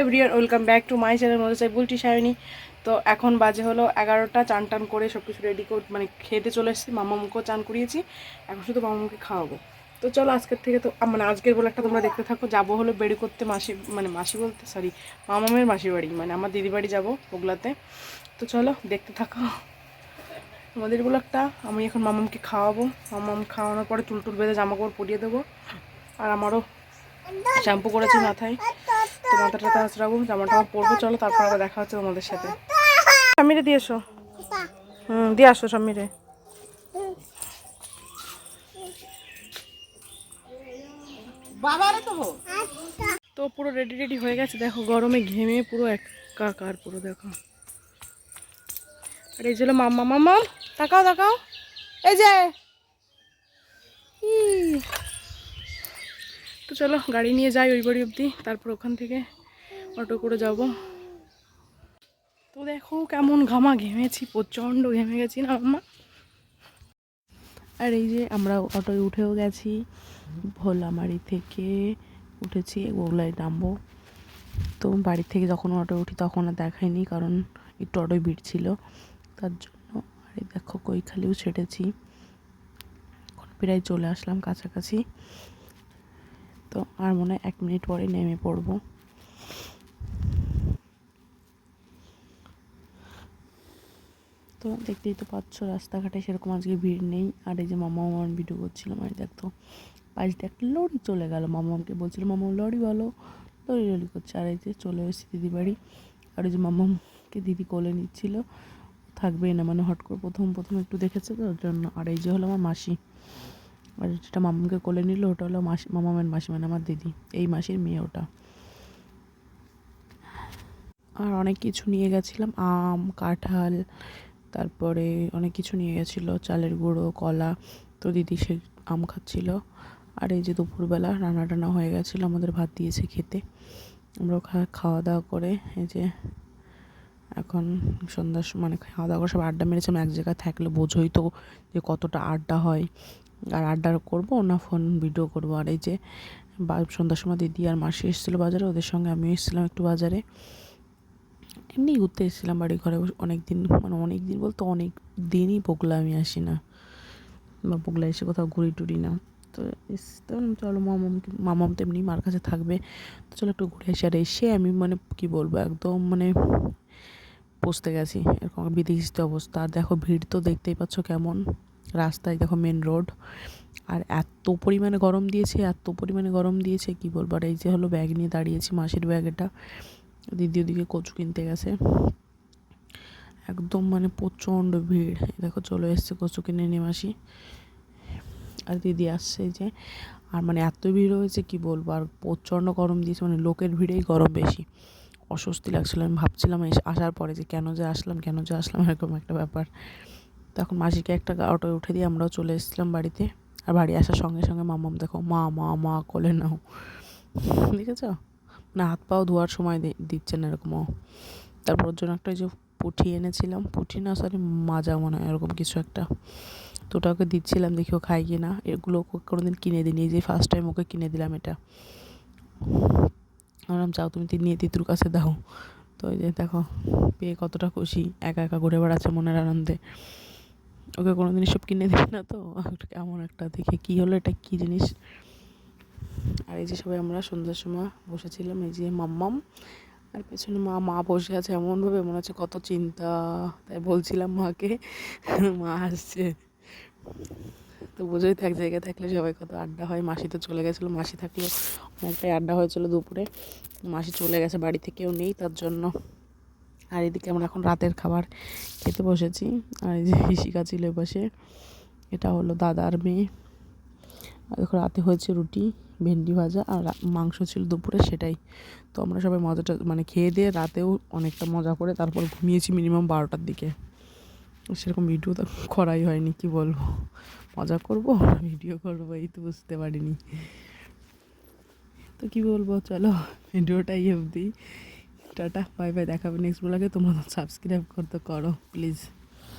Everyone welcome back to my channel মধ্যে চাই বুলটি সায়নি তো এখন বাজে হলো এগারোটা, চান টান করে সব কিছু রেডি করে মানে খেতে চলে এসেছি, মামামুকেও চান করিয়েছি, এখন শুধু মামামুকে খাওয়াবো। তো চলো আজকের থেকে তো মানে আজকের বলে একটা তোমরা দেখতে থাকো, যাব হলো বেড়ি করতে মাসি মানে মাসি বলতে সরি মামামের মাসির বাড়ি মানে আমার দিদি বাড়ি যাব ওগলাতে। তো চলো দেখতে থাকো। আমাদের ব্লগটা, আমি এখন মামামকে খাওয়াবো, মামাম খাওয়ানোর পরে চুল টুল বেঁধে জামা কাপড় পরিয়ে দেবো, আর আমারও শ্যাম্পু করেছি মাথায়। তো মাথাটা টাথা আঁচড়াবো জামা টামা পরবো চলো তারপর আবার দেখা হচ্ছে তোমাদের সাথে। স্বামীরে দিয়ে এসো। হুম দিয়ে আসো স্বামীরে। তো পুরো রেডি রেডি হয়ে গেছে দেখো গরমে ঘেমে পুরো একাকার পুরো দেখো। আর এই যে মাম্মা। মাম্মা তাকাও তাকাও। এই যে ই। তো চলো, গাড়ি নিয়ে যাই ওই বাড়ি অবধি। তারপর ওখান থেকে অটো করে যাব। তো দেখো কেমন ঘামা ঘেমেছি প্রচণ্ড ঘেমে গেছি না মাম্মা? আর এই যে আমরা অটোয় উঠেও গেছি, ভোলামারি থেকে উঠেছি ওগুলাই নামবো। তো বাড়ি থেকে যখন অটো উঠি তখন আর দেখায়নি কারণ একটু অটোয় ভিড় ছিল। তার জন্য আর দেখো কৈখালিও ছেড়েছি। এখন প্রায় চলে আসলাম কাছাকাছি। তো আর মনে হয় এক মিনিট পরে নেমে পড়ব। তো দেখতেই তো পাচ্ছ, রাস্তাঘাটে সেরকম আজকে ভিড় নেই। আর এই যে মামা মামার ভিডিও করছিলাম আর দেখতো পাশ একটা লরি চলে গেল। মামা মামাকে বলছিল, মামা, লরি বলো। লরি লরি করছে। আর এই যে চলে এসেছি দিদি বাড়ি। আর এই যে মামাকে দিদি কোলে নিচ্ছিল। থাকবেই না মানে হট করে প্রথম প্রথম একটু দেখেছে তো, ওর জন্য। আর এই যে হলো আমার মাসি। আর যেটা মামাকে কোলে নিল, ওটা হলো মাসি, মামামের মাসি মানে আমার দিদি। এই মাসির মেয়ে ওটা। আর অনেক কিছু নিয়ে গেছিলাম, আম, কাঁঠাল, তারপরে অনেক কিছু নিয়ে গেছিল, চালের গুঁড়ো, কলা। তো দিদি সে আম খাচ্ছিল। আর এই যে দুপুরবেলা রান্না টান্না হয়ে গেছিল, আমাদের ভাত দিয়েছে খেতে। আমরা খাওয়া দাওয়া করে এই যে এখন সন্ধ্যার মানে খাওয়া দাওয়া করে সব আড্ডা মেরেছিলাম এক জায়গায় থাকলে বোঝোই তো যে কতটা আড্ডা হয়। আর আড্ডা করব, না ফোন ভিডিও করব। আর এই যে সন্ধ্যার সময় দিদি আর মাসি এসেছিল বাজারে, ওদের সঙ্গে আমিও এসেছিলাম একটু বাজারে। এমনি ঘুরতে এসেছিলাম বাড়ি ঘরে অনেক দিন মানে অনেক দিন বলতে অনেক দিনই বগলা আমি আসি না। বা বগলা এসে কোথাও ঘুরি টুরি না। তো এসতে চলো মামাম মামাম তো এমনি মার কাছে থাকবে। তো চলো একটু ঘুরে এসে আর এসে আমি মানে কি বলব, একদম মানে বসতে গেছি। এরকম বিধিস্ত অবস্থা। আর দেখো ভিড় তো দেখতেই পাচ্ছ কেমন। রাস্তায় দেখো মেন রোড আর এত পরিমাণে গরম দিয়েছে, এত পরিমাণে গরম দিয়েছে, কি বলব? আর এই যে হলো ব্যাগ নিয়ে দাঁড়িয়েছি মাসির ব্যাগ এটা, দিদি ওদিকে কচু কিনতে গেছে। একদম মানে প্রচণ্ড ভিড়। দেখো চলে এসছে কচু কিনে নিয়ে মাসি। আর দিদি আসছে যে, আর মানে এত ভিড় হয়েছে, কি বলব? আর প্রচণ্ড গরম দিয়েছে মানে লোকের ভিড়েই গরম বেশি। অস্বস্তি লাগছিল। আমি ভাবছিলাম আসার পরে যে কেন যে আসলাম, কেন যে আসলাম, এরকম একটা ব্যাপার। তখন মাসিকে একটা অটোয় উঠে দিয়ে আমরাও চলে এসেছিলাম বাড়িতে। আর বাড়ি আসার সঙ্গে সঙ্গে মামাম দেখো, মা মা মা কোলে নাও। দেখেছ? না হাত পাও ধোয়ার সময় দি- দিচ্ছে না এরকমও তারপর জন্য একটা যে পুঁটি এনেছিলাম। পুঁটি না সরি মাজা মনে হয়, এরকম কিছু একটা। তো ওটা ওকে দিচ্ছিলাম, দেখি ও খাই কি না এগুলো ওকে কোনোদিন কিনে দিইনি, এই যে ফার্স্ট টাইম ওকে কিনে দিলাম এটা। বললাম, যাও, তুমি নিয়ে তিতুর কাছে দাও। তো ওই যে দেখো, পেয়ে কতটা খুশি, একা একা ঘুরে বেড়াচ্ছে মনের আনন্দে। ওকে কোনোদিন এসব কিনে দিই না তো? একটু কেমন একটা দেখে কী হলো, এটা কী জিনিস? আর এই যে সবাই আমরা সন্ধ্যার সময় বসেছিলাম, এই যে মাম্মাম। আর পেছনে মা মা বসে আছে এমনভাবে, মনে হচ্ছে কত চিন্তা। তাই বলছিলাম মাকে, মা আসছে। তো বোঝোই তো এক জায়গায় থাকলে সবাই কত আড্ডা হয়। মাসি তো চলে গেছিল, মাসি থাকলেও অনেকটাই আড্ডা হয়েছিল দুপুরে। মাসি চলে গেছে, বাড়ি থেকেও নেই, তার জন্য আর এদিকে আমরা এখন রাতের খাবার খেতে বসেছি। আর এই যে হিসিকা ছিল বসে এটা হলো দাদার মেয়ে। দেখো, রাতে হয়েছে রুটি, ভেন্ডি ভাজা আর মাংস ছিল দুপুরে সেটাই। তো আমরা সবাই মজাটা মানে খেয়ে দিয়ে রাতেও অনেকটা মজা করে তারপর ঘুমিয়েছি মিনিমাম বারোটার দিকে। সেরকম ভিডিও তো করাই হয়নি, কি বলব? মজা করব, ভিডিও করব, এই তো বুঝতে পারিনি। তো কি বলব, চলো, ভিডিওটাই অবধি। টাটা বাই বাই দেখাবে নেক্সট ব্লগে তোমরা সাবস্ক্রাইব করতে করো প্লিজ